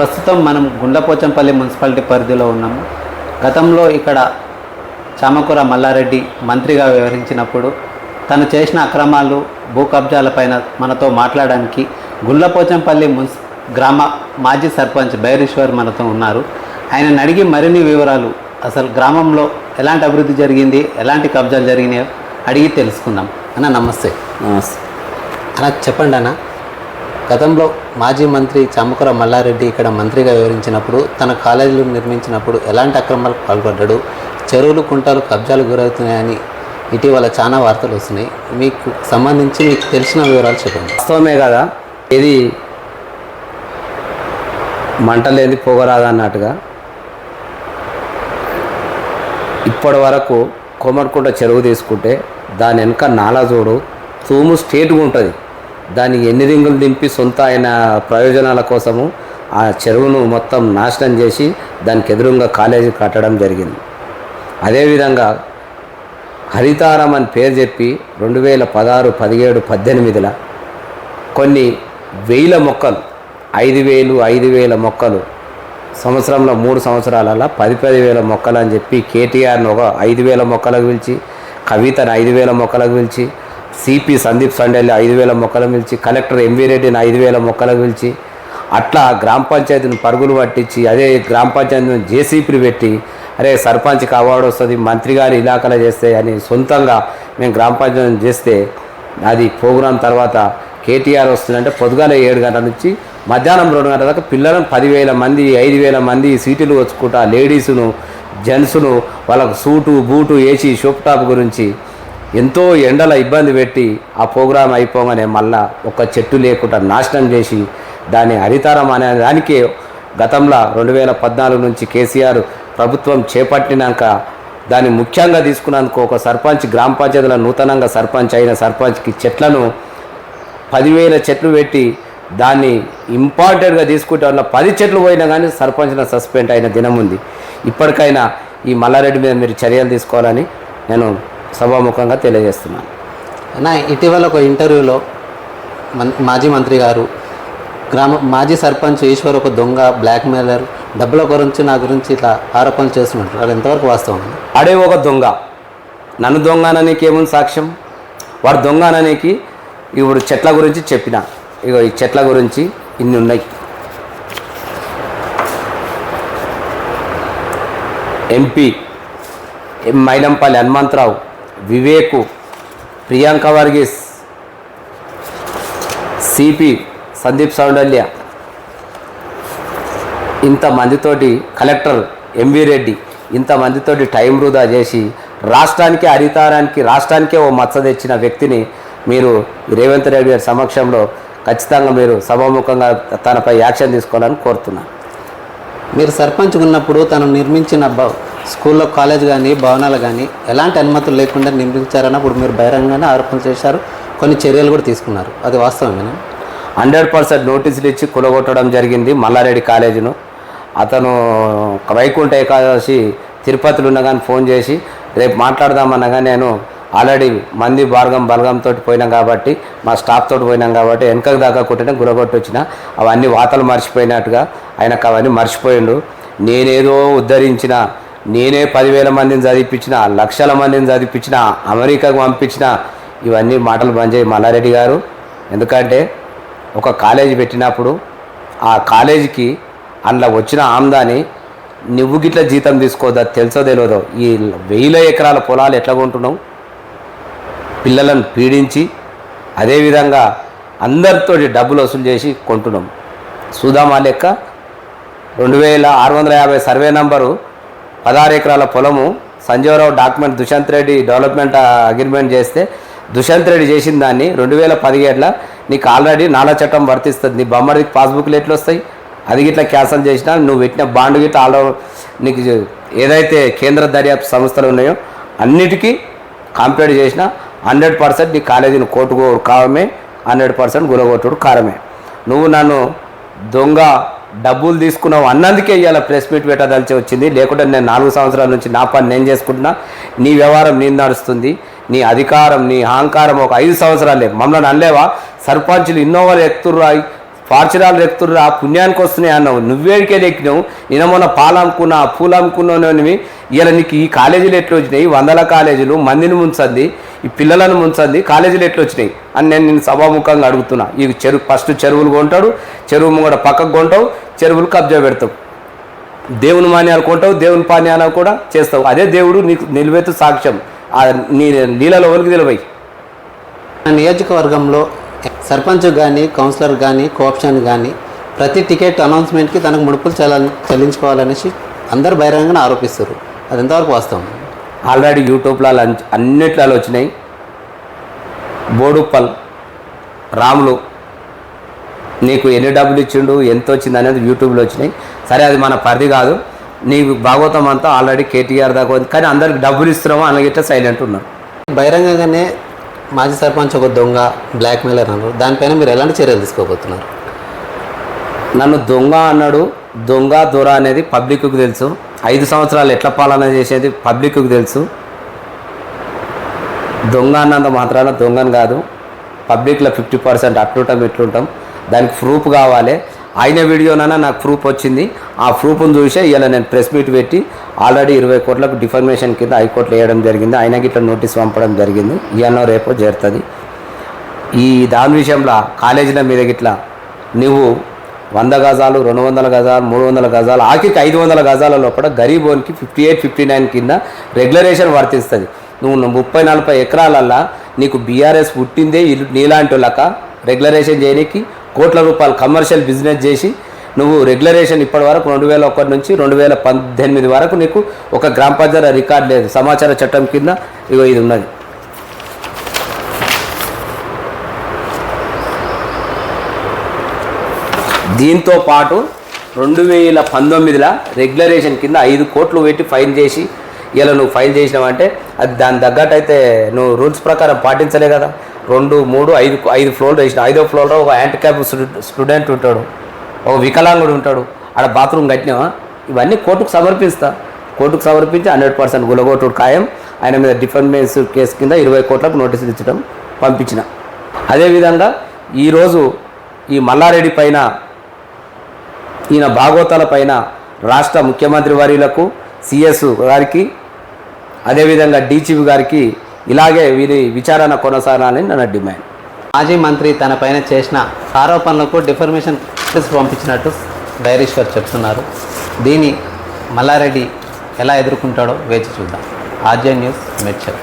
ప్రస్తుతం మనం గుండ్లపోచంపల్లి మున్సిపాలిటీ పరిధిలో ఉన్నాము. గతంలో ఇక్కడ చామకూర మల్లారెడ్డి మంత్రిగా వ్యవహరించినప్పుడు తను చేసిన అక్రమాలు భూ కబ్జాలపైన మనతో మాట్లాడడానికి గుండ్లపోచంపల్లి మున్స్ గ్రామ మాజీ సర్పంచ్ బైరీశ్వర్ మనతో ఉన్నారు. ఆయనను అడిగి మరిన్ని వివరాలు అసలు గ్రామంలో ఎలాంటి అభివృద్ధి జరిగింది ఎలాంటి కబ్జాలు జరిగినాయో అడిగి తెలుసుకుందాం. అన్న నమస్తే. నమస్తే. అన్న చెప్పండి అన్న. గతంలో మాజీ మంత్రి చామకూర మల్లారెడ్డి ఇక్కడ మంత్రిగా వివరించినప్పుడు తన కాలేజీలు నిర్మించినప్పుడు ఎలాంటి అక్రమాలకు పాల్పడ్డాడు చెరువులు కుంటాలు కబ్జాలు గురవుతున్నాయని ఇటీవల చాలా వార్తలు వస్తున్నాయి. మీకు సంబంధించి మీకు తెలిసిన వివరాలు చెప్పండి. వాస్తవమే కదా ఇది మంటలేది పొగరాదు అన్నట్టుగా? ఇప్పటి వరకు కోమటికుంట చెరువు తీసుకుంటే దాని వెనుక నాలా చూడు తూము స్టేట్గా ఉంటుంది. దాన్ని ఎన్ని రింగులు దింపి సొంత ఆయన ప్రయోజనాల కోసము ఆ చెరువును మొత్తం నాశనం చేసి దానికి ఎదురుగా కాలేజీ కట్టడం జరిగింది. అదేవిధంగా హరితారం అని పేరు చెప్పి రెండు వేల పదహారు పదిహేడు పద్దెనిమిదిలో కొన్ని వేల మొక్కలు ఐదు వేలు ఐదు వేల మొక్కలు సంవత్సరంలో మూడు సంవత్సరాలలో పది పది వేల మొక్కలు అని చెప్పి కేటీఆర్ను ఒక ఐదు వేల మొక్కలకు పిలిచి కవితను ఐదు వేల మొక్కలకు పిలిచి సిపి సందీప్ సండేలు ఐదు వేల మొక్కలు పిలిచి కలెక్టర్ ఎంవి రెడ్డిని ఐదు వేల మొక్కలు పిలిచి అట్లా గ్రామ పంచాయతీని పరుగులు పట్టించి అదే గ్రామ పంచాయతీని జేసీపీలు పెట్టి అరే సర్పంచ్కి అవార్డు వస్తుంది మంత్రి గారి ఇలాకలో చేస్తే అని సొంతంగా మేము గ్రామ పంచాయతీ చేస్తే అది ప్రోగ్రాం తర్వాత కేటీఆర్ వస్తుందంటే పొద్దుగాల ఏడు గంటల నుంచి మధ్యాహ్నం రెండు గంటల దాకా పిల్లలను పదివేల మంది ఐదు వేల మంది సీటులు వచ్చుకుంటా లేడీసును జెంట్స్ను వాళ్ళకు సూటు బూటు వేసి షోప్ టాప్ గురించి ఎంతో ఎండల ఇబ్బంది పెట్టి ఆ ప్రోగ్రాం అయిపోగానే మళ్ళా ఒక చెట్టు లేకుండా నాశనం చేసి దాని హరితారం అనే దానికే గతంలో రెండు వేల పద్నాలుగు నుంచి కేసీఆర్ ప్రభుత్వం చేపట్టినాక దాన్ని ముఖ్యంగా తీసుకున్నందుకు ఒక సర్పంచ్ గ్రామ పంచాయతీలో నూతనంగా సర్పంచ్ అయిన సర్పంచ్కి చెట్లను పదివేల చెట్లు పెట్టి దాన్ని ఇంపార్టెంట్గా తీసుకుంటే వల్ల పది చెట్లు పోయినా కానీ సర్పంచ్న సస్పెండ్ అయిన దినం ఉంది. ఇప్పటికైనా ఈ మల్లారెడ్డి మీద మీరు చర్యలు తీసుకోవాలని నేను సభాముఖంగా తెలియజేస్తున్నాను. అన్న ఇటీవల ఒక ఇంటర్వ్యూలో మాజీ మంత్రి గారు గ్రామ మాజీ సర్పంచ్ ఈశ్వర్ ఒక దొంగ బ్లాక్మెయిలర్ డబ్బుల గురించి నా గురించి ఇట్లా ఆరోపణలు చేస్తున్నట్టు. అది ఎంతవరకు వాస్తవం అడే ఒక దొంగ. నన్ను దొంగ అననీకి ఏముంది సాక్ష్యం? వాడు దొంగ అననీకి ఇప్పుడు చెట్ల గురించి చెప్పిన. ఇగో ఈ చెట్ల గురించి ఇన్ని ఉన్నాయి. MP Mylampalli Hanumantharao Vivek Priyanka Varghese CP Sandeep సౌండల్య. ఇంతమందితోటి కలెక్టర్ ఎంవి రెడ్డి ఇంతమందితోటి టైం వృధా చేసి రాష్ట్రానికి హరితారానికి రాష్ట్రానికే ఓ మచ్చ తెచ్చిన వ్యక్తిని మీరు రేవంత్ రెడ్డి గారి సమక్షంలో ఖచ్చితంగా మీరు సభాముఖంగా తనపై యాక్షన్ తీసుకోవాలని కోరుతున్నాను. మీరు సర్పంచ్ ఉన్నప్పుడు తను నిర్మించిన స్కూల్లో కాలేజ్ కానీ భవనాలు కానీ ఎలాంటి అనుమతులు లేకుండా నిర్మించారని అప్పుడు మీరు బహిరంగంగానే ఆరోపణలు చేశారు. కొన్ని చర్యలు కూడా తీసుకున్నారు. అది వాస్తవమేనా? హండ్రెడ్ పర్సెంట్ నోటీసులు ఇచ్చి కులగొట్టడం జరిగింది మల్లారెడ్డి కాలేజీను. అతను వైకుంఠ ఏకాదశి తిరుపతిలో ఉండగానే ఫోన్ చేసి రేపు మాట్లాడదామన్నగా నేను ఆల్రెడీ మంది బార్గం బలగంతో పోయినాం కాబట్టి మా స్టాఫ్ తోటి పోయినాం కాబట్టి వెనక దాకా కొట్టిన గురగొట్టి వచ్చిన అవన్నీ వాతలు మర్చిపోయినట్టుగా ఆయనకు అవన్నీ మర్చిపోయిండు. నేనేదో ఉద్ధరించిన నేనే పదివేల మందిని చదివించిన లక్షల మందిని చదివించిన అమెరికాకు పంపించిన ఇవన్నీ మాటలు పనిచేయి మల్లారెడ్డి గారు. ఎందుకంటే ఒక కాలేజీ పెట్టినప్పుడు ఆ కాలేజీకి అందులో వచ్చిన ఆమ్దాని నువ్వు గిట్ల జీతం తీసుకోదా తెలుసో తెలియదో ఈ వెయ్యిల ఎకరాల పొలాలు ఎట్లా కొంటున్నావు? పిల్లలను పీడించి అదేవిధంగా అందరితో డబ్బులు వసూలు చేసి కొంటున్నాం. సుధామా లెక్క? రెండు వేల ఆరు వందల యాభై సర్వే నంబరు పదహారు ఎకరాల పొలము Sanjeevarao document Dushant Reddy development agreement చేస్తే దుశాంత్ రెడ్డి చేసిన దాన్ని రెండు వేల పదిహేడులో నీకు ఆల్రెడీ నాలా చట్టం వర్తిస్తుంది. నీ బొమ్మడికి పాస్బుక్లు ఎట్లు వస్తాయి. అది గిట్లా క్యాన్సల్ చేసినా నువ్వు పెట్టిన బాండ్ గిట్లా ఆల్రెడీ నీకు ఏదైతే కేంద్ర దర్యాప్తు సంస్థలు ఉన్నాయో అన్నిటికీ కంప్లీట్ చేసినా హండ్రెడ్ పర్సెంట్ నీ కాలేజీని కోటుకో కావమే హండ్రెడ్ పర్సెంట్ గులగొట్టుడు కారమే. నువ్వు నన్ను దొంగ డబ్బులు తీసుకున్నావు అన్నందుకే ఇవాళ ప్రెస్ మీట్ పెట్టదలిచి వచ్చింది. లేకుంటే నేను నాలుగు సంవత్సరాల నుంచి నా పని నేను చేసుకుంటున్నా. నీ వ్యవహారం నేను నడుస్తుంది. నీ అధికారం నీ అహంకారం ఒక ఐదు సంవత్సరాలే. మమ్మల్ని అనలేవా? సర్పంచులు ఇన్నోవాలు ఎక్కుతుర్రాయి పార్చురాలు రెక్తుర్రా పుణ్యానికి వస్తున్నాయి అన్నావు. నువ్వేడికే ఎక్కినావు నిన్న మొన్న పాలమ్ముకున్నా పూలు అమ్ముకున్నావు ఇలా నీకు ఈ కాలేజీలు ఎట్లా వచ్చినాయి వందల కాలేజీలు మందిని ముంచంది ఈ పిల్లలను ముంచంది కాలేజీలు ఎట్లా వచ్చినాయి అని నేను నేను సభాముఖంగా అడుగుతున్నా. ఈ చెరువు ఫస్ట్ చెరువులు కొంటాడు చెరువు ముంగడ పక్కకు కొంటావు చెరువులు కబ్జా పెడతావు. దేవుని మాన్యాలు కొంటావు దేవుని పాన్యాలు కూడా చేస్తావు. అదే దేవుడు నీకు నిలువెత్తు సాక్ష్యం. నీ నీళ్ళలో వలికి నిలవై. నియోజకవర్గంలో సర్పంచ్ కానీ కౌన్సిలర్ కానీ కోఆప్షన్ కానీ ప్రతి టికెట్ అనౌన్స్మెంట్కి తనకు ముడుపులు చెల్ల చెల్లించుకోవాలనేసి అందరు బహిరంగంగా ఆరోపిస్తారు. అది ఎంతవరకు వాస్తవం? ఆల్రెడీ యూట్యూబ్లో లంచ్ అన్నిట్లలో వచ్చినాయి. బోడుప్పల్ రాములు నీకు ఎన్ని డబ్బులు ఇచ్చిండు ఎంత వచ్చింది అనేది యూట్యూబ్లో వచ్చినాయి. సరే అది మన పరిధి కాదు. నీకు భాగవతం అంతా ఆల్రెడీ కేటీఆర్ దాకా ఉంది కానీ అందరికి డబ్బులు ఇస్తున్నామో అలాగే సైలెంట్ ఉన్నారు. బహిరంగంగానే మాజీ సర్పంచ్ ఒక దొంగ బ్లాక్మెయిలర్ అన్నారు. దానిపైన మీరు ఎలాంటి చర్యలు తీసుకోబోతున్నారు? నన్ను దొంగ అన్నాడు. దొంగ దొర అనేది పబ్లిక్కు తెలుసు. ఐదు సంవత్సరాలు ఎట్లా పాలన చేసేది పబ్లిక్కు తెలుసు. దొంగ అన్నంత మాత్రాన దొంగని కాదు. పబ్లిక్లో ఫిఫ్టీ పర్సెంట్ అట్లుంటాం ఇట్లుంటాం. దానికి ప్రూఫ్ కావాలి. ఆయన వీడియోనైనా నాకు ప్రూఫ్ వచ్చింది. ఆ ప్రూఫ్ను చూసే ఇలా నేను ప్రెస్ మీట్ పెట్టి ఆల్రెడీ ఇరవై కోట్లకు డిఫర్మేషన్ కింద హైకోర్టులో వేయడం జరిగింది. ఆయనకి ఇట్లా నోటీస్ పంపడం జరిగింది. ఇవన్నో రేపో చేరుతుంది. ఈ దాని విషయంలో కాలేజీల మీద గిట్లా నువ్వు వంద గజాలు రెండు వందల గజాలు మూడు వందల గజాలు ఆఖరికి ఐదు వందల గజాల లోపల గరీబోన్కి ఫిఫ్టీ ఎయిట్ ఫిఫ్టీ నైన్ కింద రెగ్యులరేషన్ వర్తిస్తుంది. నువ్వు ముప్పై నలభై ఎకరాలల్లా నీకు బీఆర్ఎస్ పుట్టిందే ఇల్లు నీలాంటి వాళ్ళక? రెగ్యులరేషన్ చేయడానికి కోట్ల రూపాయలు కమర్షియల్ బిజినెస్ చేసి నువ్వు రెగ్యులరేషన్ ఇప్పటి వరకు రెండు వేల ఒకటి నుంచి రెండు వేల పద్దెనిమిది వరకు నీకు ఒక గ్రామ పంచాయతీ రికార్డ్ లేదు. సమాచార చట్టం కింద ఇగో ఇది ఉన్నది. దీంతో పాటు రెండు వేల పంతొమ్మిదిలో రెగ్యులరేషన్ కింద ఐదు కోట్లు పెట్టి ఫైన్ చేసి ఇలా నువ్వు ఫైల్ చేసినావంటే అది దాని తగ్గట్టు అయితే నువ్వు రూల్స్ ప్రకారం పాటించలే కదా. రెండు మూడు ఐదు ఐదు ఫ్లోర్లు వేసిన. ఐదో ఫ్లోర్లో ఒక హ్యాండిక్యాప్ స్టూడెంట్ ఉంటాడు. ఒక వికలాంగుడు ఉంటాడు. ఆడ బాత్రూమ్ కట్టినా ఇవన్నీ కోర్టుకు సమర్పిస్తా. కోర్టుకు సమర్పించి హండ్రెడ్ పర్సెంట్ గులగొట్టుడు ఖాయం. ఆయన మీద డిఫెన్స్ కేసు కింద ఇరవై కోట్లకు నోటీసులు ఇచ్చడం పంపించిన. అదేవిధంగా ఈరోజు ఈ మల్లారెడ్డి పైన ఈయన భాగవతాల పైన రాష్ట్ర ముఖ్యమంత్రి వర్యులకు సిఎస్ గారికి అదేవిధంగా డీచీపీ గారికి ఇలాగే వీరి విచారణ కొనసాగాలని నా డిమాండ్. మాజీ మంత్రి తనపైన చేసిన ఆరోపణలకు డిఫర్మేషన్ పంపించినట్టు డైరీశ్వర్ చెప్తున్నారు. దీన్ని మల్లారెడ్డి ఎలా ఎదుర్కొంటాడో వేచి చూద్దాం. RJ news Medchal